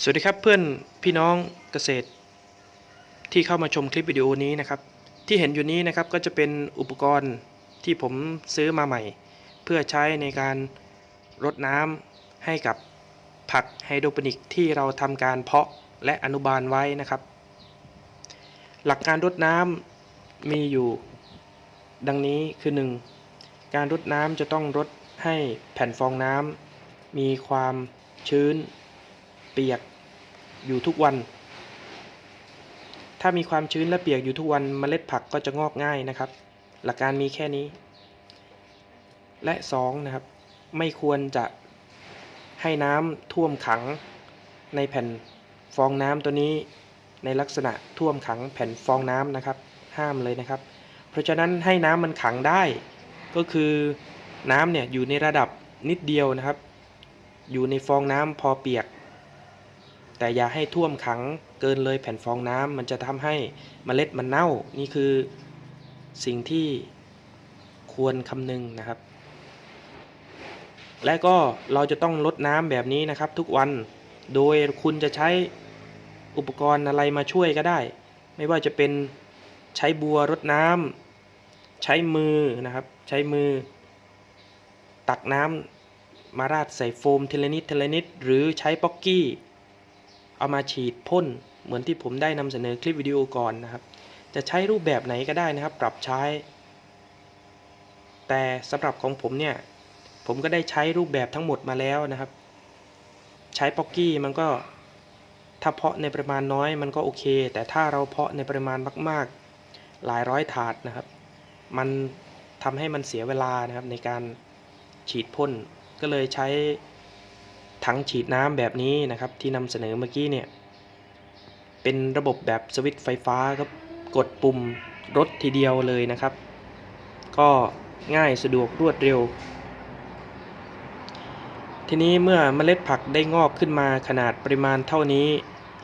สวัสดีครับเพื่อนพี่น้องเกษตร ที่เข้ามาชมคลิปวิดีโอนี้นะครับ ที่เห็นอยู่นี้นะครับก็จะเป็นอุปกรณ์ที่ผมซื้อมาใหม่ เพื่อใช้ในการรดน้ำให้กับผักไฮโดรปนิกที่เราทำการเพาะและอนุบาลไว้นะครับ หลักการรดน้ำมีอยู่ ดังนี้คือ 1. การรดน้ำจะต้องรดให้แผ่นฟองน้ำมีความชื้น เปียกอยู่ทุกวัน ถ้ามีความชื้นและเปียกอยู่ทุกวันเมล็ดผักก็จะงอกง่ายนะครับ หลักการมีแค่นี้ และ2นะครับ ไม่ควรจะให้น้ำท่วมขังในแผ่นฟองน้ำตัวนี้ในลักษณะท่วมขังแผ่นฟองน้ำนะครับ ห้ามเลยนะครับ เพราะฉะนั้นให้น้ำมันขังได้ก็คือน้ำเนี่ยอยู่ในระดับนิดเดียวนะครับ อยู่ในฟองน้ำพอเปียก แต่อย่าให้ท่วมขังเกินเลยแผ่นฟองน้ำมันจะทำให้เมล็ดมันเน่า นี่คือสิ่งที่ควรคำนึงนะครับ และก็เราจะต้องลดน้ำแบบนี้นะครับ ทุกวัน โดยคุณจะใช้อุปกรณ์อะไรมาช่วยก็ได้ ไม่ว่าจะเป็นใช้บัวรดน้ำใช้มือนะครับ ใช้มือ ตักน้ำมาราดใส่โฟมเทเลนิดเทเลนิด หรือใช้ป๊อกกี้ เอามาฉีดพ่นเหมือนที่ผมได้นำเสนอคลิปวิดีโอก่อนนะครับ จะใช้รูปแบบไหนก็ได้นะครับ ปรับใช้ แต่สำหรับของผมเนี่ย ผมก็ได้ใช้รูปแบบทั้งหมดมาแล้วนะครับ ใช้ป๊อกกี้มันก็ถ้าเพาะในปริมาณน้อยมันก็โอเค แต่ถ้าเราเพาะในปริมาณมาก ๆ หลายร้อยถาดนะครับ มันทำให้มันเสียเวลานะครับในการฉีดพ่นก็เลยใช้ ถังฉีดน้ำแบบนี้นะครับ ที่นำเสนอเมื่อกี้เนี่ย เป็นระบบแบบสวิตช์ไฟฟ้าครับ กดปุ่มรถทีเดียวเลยนะครับ ก็ง่ายสะดวกรวดเร็ว ทีนี้เมื่อเมล็ดผักได้งอกขึ้นมาขนาดปริมาณเท่านี้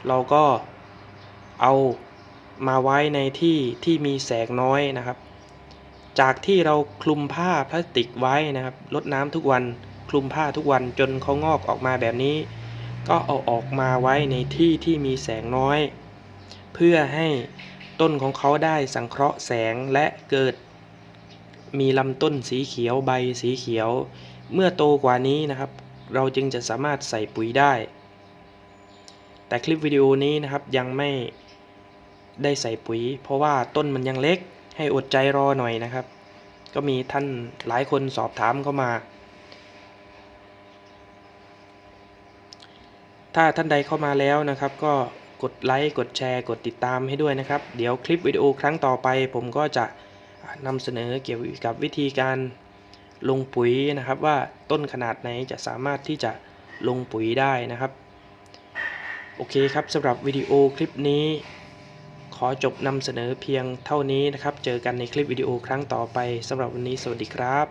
เราก็เอามาไว้ในที่ที่มีแสงน้อยนะครับ จากที่เราคลุมผ้าพลาสติกไว้นะครับลดน้ำทุกวัน คลุมผ้าทุกวันจนเขางอกออกมาแบบนี้ ก็เอาออกมาไว้ในที่ที่มีแสงน้อย เพื่อให้ต้นของเขาได้สังเคราะห์แสงและเกิด มีลำต้นสีเขียวใบสีเขียว เมื่อโตกว่านี้นะครับ เราจึงจะสามารถใส่ปุ๋ยได้ แต่คลิปวิดีโอนี้นะครับยังไม่ได้ใส่ปุ๋ย เพราะว่าต้นมันยังเล็กให้อดใจรอหน่อยนะครับ ก็มีท่านหลายคนสอบถามเข้ามา ถ้าท่านใดเข้ามาแล้วนะครับ ก็กดไลค์กดแชร์ กดติดตามให้ด้วยนะครับ เดี๋ยวคลิปวิดีโอครั้งต่อไป ผมก็จะนำเสนอเกี่ยวกับวิธีการลงปุ๋ยนะครับ ว่าต้นขนาดไหนจะสามารถที่จะลงปุ๋ยได้นะครับ โอเคครับสำหรับวิดีโอคลิปนี้ ขอจบนำเสนอเพียงเท่านี้นะครับ เจอกันในคลิปวิดีโอครั้งต่อไปสำหรับวันนี้สวัสดีครับ